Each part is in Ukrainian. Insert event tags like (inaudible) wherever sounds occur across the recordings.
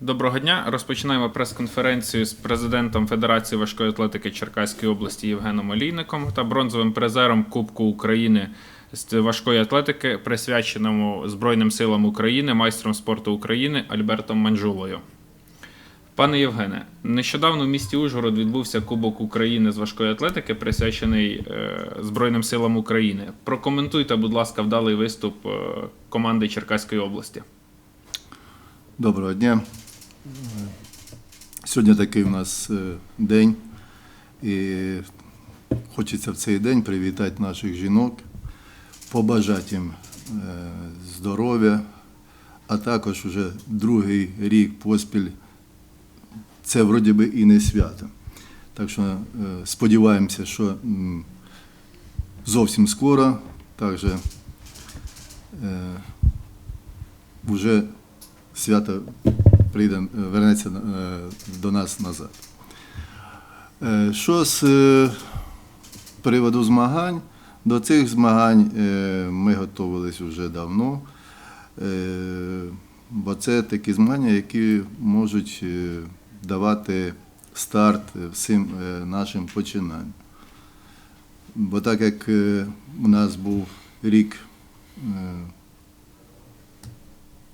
Доброго дня. Розпочинаємо прес-конференцію з президентом Федерації важкої атлетики Черкаської області Євгеном Олійником та бронзовим призером Кубку України з важкої атлетики, присвяченому Збройним силам України, майстром спорту України Альбертом Манжулою. Пане Євгене, нещодавно в місті Ужгород відбувся Кубок України з важкої атлетики, присвячений е, Збройним силам України. Прокоментуйте, будь ласка, вдалий виступ е, команди Черкаської області. Доброго дня. Сьогодні такий у нас е, день, і хочеться в цей день привітати наших жінок, побажати їм е, здоров'я, а також вже другий рік поспіль. Це вроді би і не свято. Так що е, сподіваємося, що зовсім скоро також вже свято прийде, е, вернеться е, до нас назад. Е, Що з приводу змагань? До цих змагань ми готувалися вже давно, бо це такі змагання, які можуть давати старт всім нашим починанням. Бо так як у нас був рік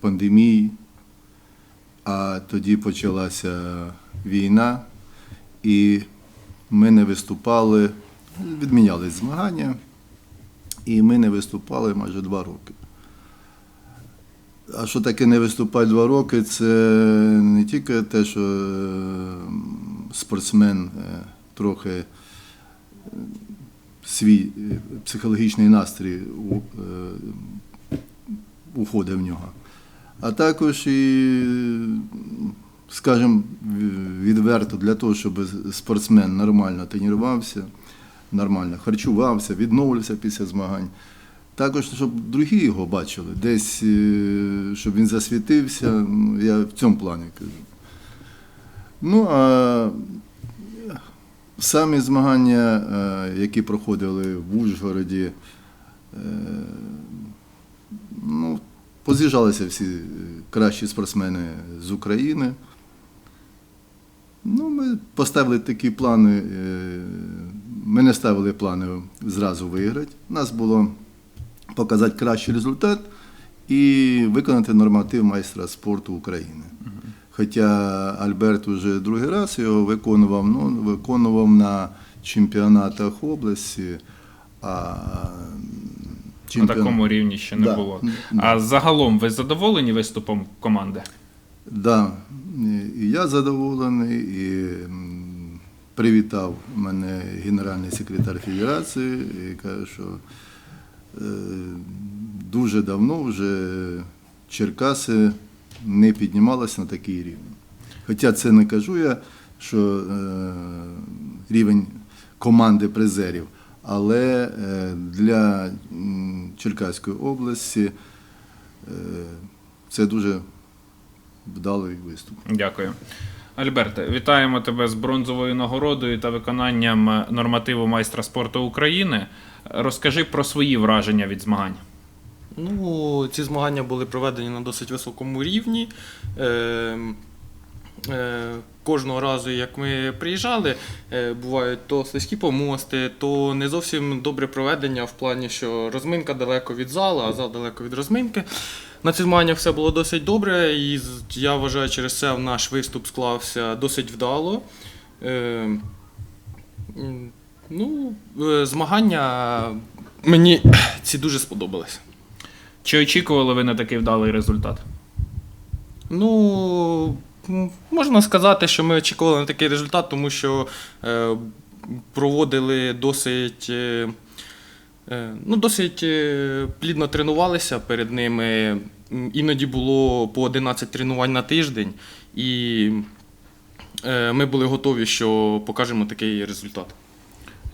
пандемії, а тоді почалася війна, і ми не виступали, відмінялись змагання, і ми не виступали майже два роки. А що таке не виступати два роки? Це не тільки те, що е, спортсмен е, трохи е, свій психологічний настрій уходить в нього. А також і, скажімо, відверто для того, щоб спортсмен нормально тренувався, нормально харчувався, відновлювався після змагань. Також, щоб другі його бачили, десь, е, щоб він засвітився, ну, я в цьому плані кажу. Ну, а самі змагання, е, які проходили в Ужгороді, е, поз'їжджалися всі е, кращі спортсмени з України. Ну, ми поставили такі плани. е, Ми не ставили плани зразу виграти. У нас було показати кращий результат і виконати норматив майстра спорту України. Хоча Альберт вже другий раз його виконував, ну, виконував на чемпіонатах області. А На чемпіон- такому рівні ще не Да. було. А загалом ви задоволені виступом команди? Да, і я задоволений, і м, привітав мене генеральний секретар Федерації і каже, що е, дуже давно вже Черкаси не піднімалися на такий рівень. Хоча це не кажу я, що е, рівень команди призерів, але е, для Черкаської області е, це дуже вдалий виступ. Дякую. Альберте, вітаємо тебе з бронзовою нагородою та виконанням нормативу майстра спорту України. Розкажи про свої враження від змагань. Ну, ці змагання були проведені на досить високому рівні. Е, кожного разу, як ми приїжджали, е, бувають то слизькі помости, то не зовсім добре проведення в плані, що розминка далеко від зала, а зал далеко від розминки. На цих змаганнях все було досить добре, і я вважаю, через це наш виступ склався досить вдало. Е, ну, змагання мені ці дуже сподобались. Чи очікували ви на такий вдалий результат? Ну, можна сказати, що ми очікували на такий результат, тому що е, проводили досить, е, е, ну, досить плідно тренувалися перед ними. Іноді було по 11 тренувань на тиждень, і ми були готові, що покажемо такий результат.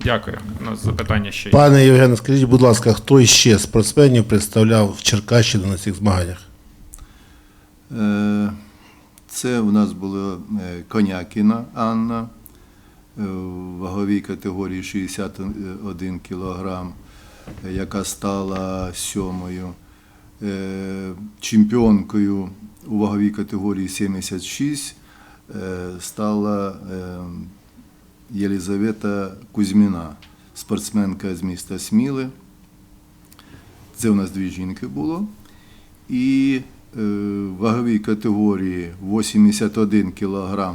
Дякую. У нас запитання ще є. Пане Євгене, скажіть, будь ласка, хто іще з спортсменів представляв Черкащину на цих змаганнях? Е, Це у нас була е, Конякіна Анна е, в ваговій категорії 61 кілограм, яка стала сьомою. Е, Чемпіонкою у ваговій категорії 76 е, стала Єлизавета Кузьміна, спортсменка з міста Сміли. Це у нас дві жінки було. І ваговій категорії 81 кг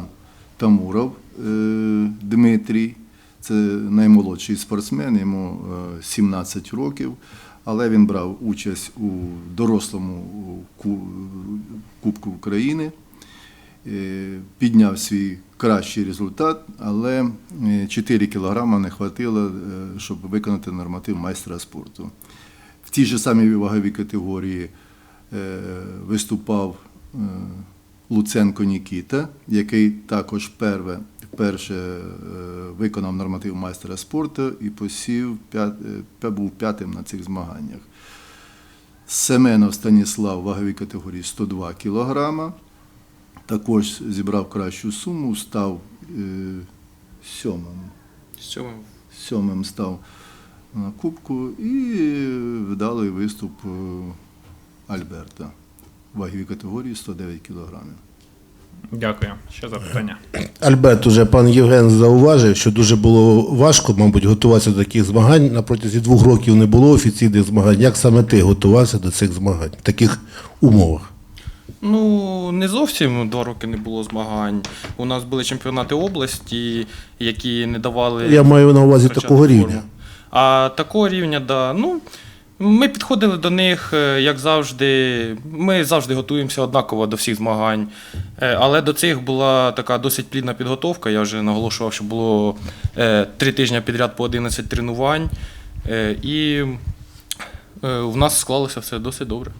Тамуров е, Дмитрій. Це наймолодший спортсмен, йому е, 17 років, але він брав участь у дорослому Кубку України, Е, підняв свій кращий результат, але е, 4 кілограма не вистачило, щоб виконати норматив майстра спорту. В тій же самій ваговій категорії е, виступав е, Луценко Нікіта, який також перве, вперше е, виконав норматив майстра спорту і посів, е, був п'ятим на цих змаганнях. Семенов Станіслав ваговій категорії 102 кілограма. Також зібрав кращу суму, став е, сьомим Сьомим. сьомим став на кубку і вдалий виступ е, Альберта в ваговій категорії 109 кілограмів. Дякую. Ще запитання. Альберт, уже пан Євген зауважив, що дуже було важко, мабуть, готуватися до таких змагань. На протязі двох років не було офіційних змагань. Як саме ти готувався до цих змагань в таких умовах? Ну, не зовсім два роки не було змагань. У нас були чемпіонати області, які не давали. Я маю на увазі такого форму. рівня. А такого рівня, да. Ну, ми підходили до них, е, як завжди. Ми завжди готуємося однаково до всіх змагань. Е, Але до цих була така досить плідна підготовка. Я вже наголошував, що було е, три тижні підряд по 11 тренувань. І в нас склалося все досить добре.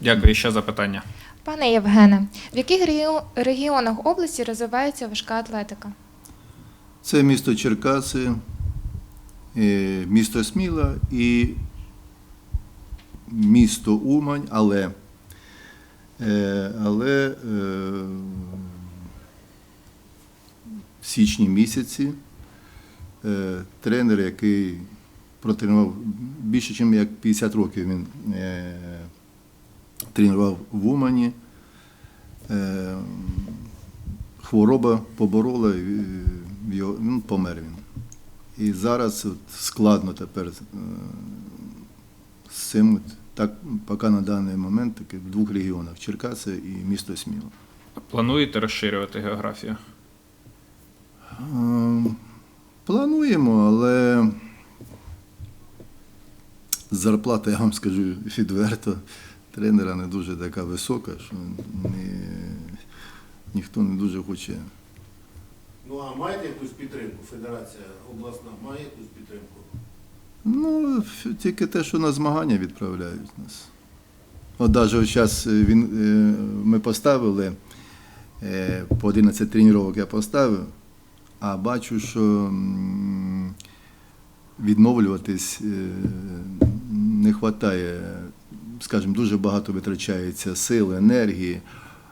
Дякую. Ще запитання. Пане Євгене, в яких регіонах області розвивається важка атлетика? Це місто Черкаси, місто Сміла і місто Умань, але, е, але е, в січні місяці е, тренер, який протренував більше, ніж як 50 років, він е, тренував в Умані. Е, хвороба поборола, е, його, ну, помер він. І зараз от складно тепер е, з цим, так, поки на даний момент таки в двох регіонах Черкаси і місто Сміло. Плануєте розширювати географію? Е, Плануємо, але зарплата, я вам скажу відверто, тренера не дуже така висока, що ні, ніхто не дуже хоче. Ну а маєте якусь підтримку? Федерація обласна має якусь підтримку? Ну, тільки те, що на змагання відправляють нас. От навіть зараз він, е, ми поставили е, по 11 тренувань я поставив, а бачу, що відновлюватись е, не вистачає, скажімо, дуже багато витрачається сил, енергії,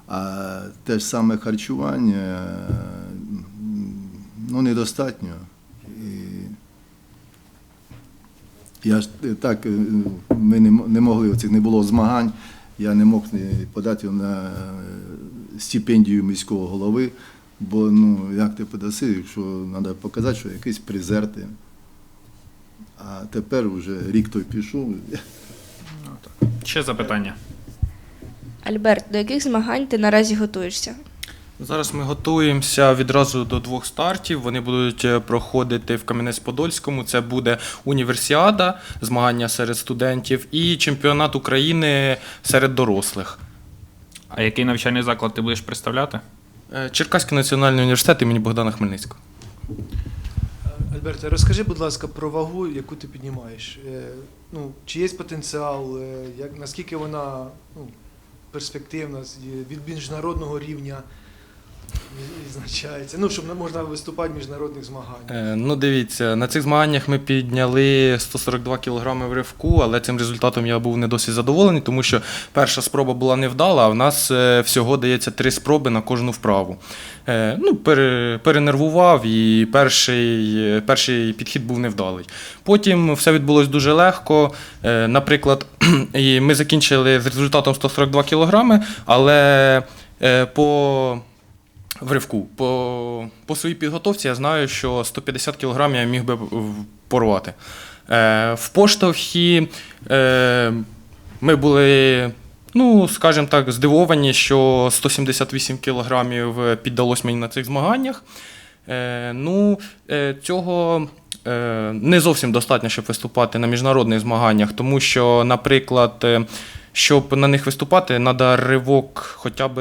а те ж саме харчування ну, недостатньо. І я ж е, так, е, ми не, не могли, оцих не було змагань, я не мог е, подати на стипендію міського голови, бо ну, як ти подаси, якщо треба показати, що якийсь призер ти. А тепер вже рік той пішов. Ще запитання. Альберт, до яких змагань ти наразі готуєшся? Зараз ми готуємося відразу до двох стартів. Вони будуть е, проходити в Кам'янець-Подольському. Це буде універсіада, змагання серед студентів, і чемпіонат України серед дорослих. А який навчальний заклад ти будеш представляти? Е, Черкаський національний університет імені Богдана Хмельницького. Альберте, розкажи, будь ласка, про вагу, яку ти піднімаєш. Е, Ну, чи є потенціал, як, наскільки вона ну, перспективна від міжнародного рівня? Відзначається? Ну, щоб не можна виступати в міжнародних змаганнях. Е, Ну, дивіться, на цих змаганнях ми підняли 142 кг в ривку, але цим результатом я був не досить задоволений, тому що перша спроба була невдала, а в нас е, всього дається три спроби на кожну вправу. Е, Ну, пере- перенервував і перший, е, перший підхід був невдалий. Потім все відбулось дуже легко. Е, Наприклад, (clears throat) і ми закінчили з результатом 142 кг, але е, по в ривку. По, по своїй підготовці я знаю, що 150 кг я міг би порвати. Е, в поштовхі е, ми були, ну, скажімо так, здивовані, що 178 кг піддалось мені на цих змаганнях. Е, ну, е, цього е, не зовсім достатньо, щоб виступати на міжнародних змаганнях, тому що, наприклад, е, щоб на них виступати, треба ривок хоча б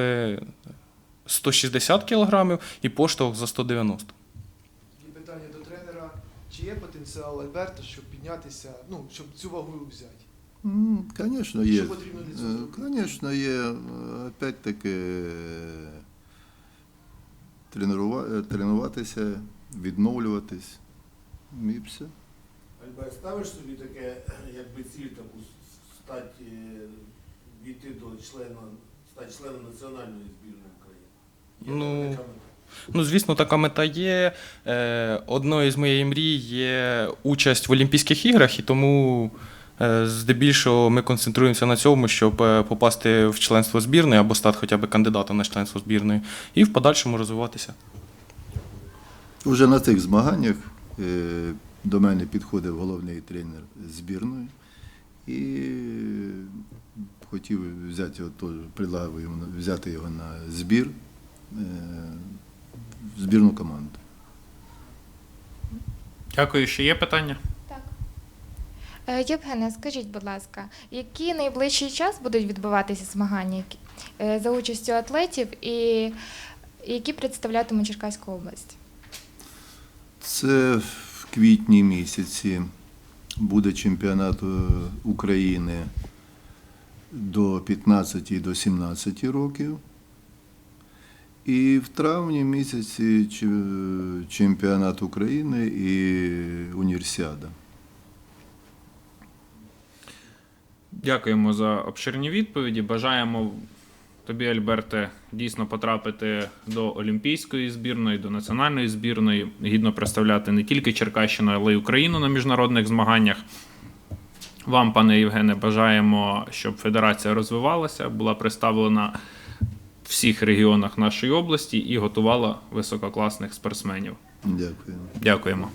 160 кг і поштовх за 190. І питання до тренера: чи є потенціал Альберта, щоб піднятися, ну, щоб цю вагу взяти? Звісно, є. що потрібно для цього? Звісно, є. Е, Опять-таки е, тренуватися, відновлюватись. І все. Альберт, ставиш собі таке, якби ціль таку стати, війти до члена, стати членом національної збірної Ну. Ну, звісно, така мета є. Е, Одною з моєї мрій є участь в Олімпійських іграх, і тому е, здебільшого ми концентруємося на цьому, щоб е, попасти в членство збірної або стати хоча б кандидатом на членство збірної, і в подальшому розвиватися. Уже на цих змаганнях до мене підходив головний тренер збірної і хотів взяти його взяти його на збір, в збірну команду. Дякую, ще є питання? Так. Е, Євгене, скажіть, будь ласка, які найближчий час будуть відбуватися змагання е, за участю атлетів і які представлятимуть Черкаську область? Це в квітні місяці буде чемпіонат е, України до 15 і до 17 років. І в травні місяці чемпіонат України і універсіада. Дякуємо за обширні відповіді. Бажаємо тобі, Альберте, дійсно потрапити до олімпійської збірної, до національної збірної, гідно представляти не тільки Черкащину, але й Україну на міжнародних змаганнях. Вам, пане Євгене, бажаємо, щоб федерація розвивалася, була представлена всіх регіонах нашої області і готувала висококласних спортсменів. Дякую. Дякуємо.